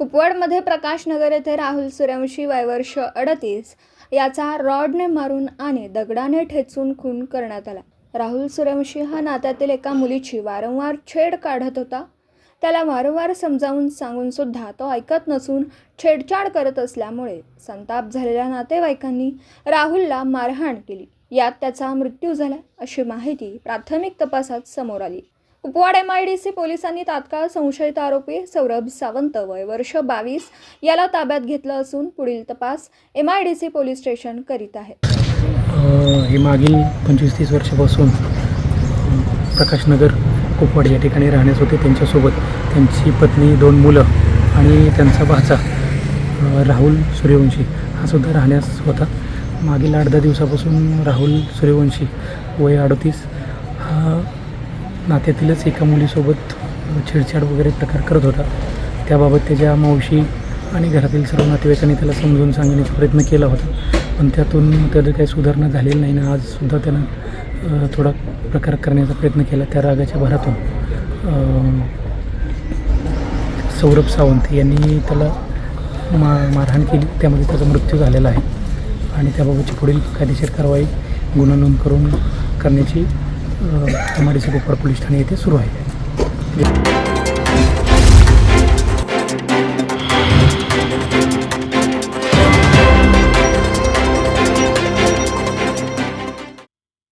कुपवाडमध्ये प्रकाश नगर येथे राहुल सूर्यवंशी वयवर्ष अडतीस याचा रॉडने मारून आणि दगडाने ठेचून खून करण्यात आला. राहुल सूर्यवंशी हा नात्यातील एका मुलीची वारंवार छेड काढत होता. त्याला वारंवार समजावून सांगून सुद्धा तो ऐकत नसून छेडछाड करत असल्यामुळे संताप झालेल्या नातेवाईकांनी राहुलला मारहाण केली. यात त्याचा मृत्यू झाला अशी माहिती प्राथमिक तपासात समोर आली. उपवाड एम आय डी सी पोलिसांनी तात्काळ संशयित आरोपी सौरभ सावंत वय वर्ष बावीस याला ताब्यात घेतलं असून पुढील तपास M I D C police station करीत आहे हे मागील पंचवीस तीस वर्षापासून प्रकाशनगर कुपवाड या ठिकाणी राहण्यास होते. त्यांच्यासोबत त्यांची पत्नी दोन मुलं आणि त्यांचा भाचा राहुल सूर्यवंशी हा सुद्धा राहण्यास होता. मागील आठ दहा दिवसापासून राहुल सूर्यवंशी वय अडतीस हा नात्यातीलच एका मुलीसोबत छेडछाड वगैरे प्रकार करत होता. त्याबाबत त्याच्या मावशी आणि घरातील सर्व नातेवाईकांनी त्याला समजून सांगण्याचा प्रयत्न केला होता. पण त्यातून त्याचं काही सुधारणा झालेली नाही ना आजसुद्धा त्यानं थोडा प्रकार करण्याचा प्रयत्न केला त्या रागाच्या भरातून. सौरभ सावंत यांनी त्याला मा मारहाण केली. त्यामध्ये त्याचा मृत्यू झालेला आहे. आणि त्याबाबतची पुढील कायदेशीर कारवाई गुन्हा नोंद करून करण्याची M I D C police Thane येथे सुरू आहे.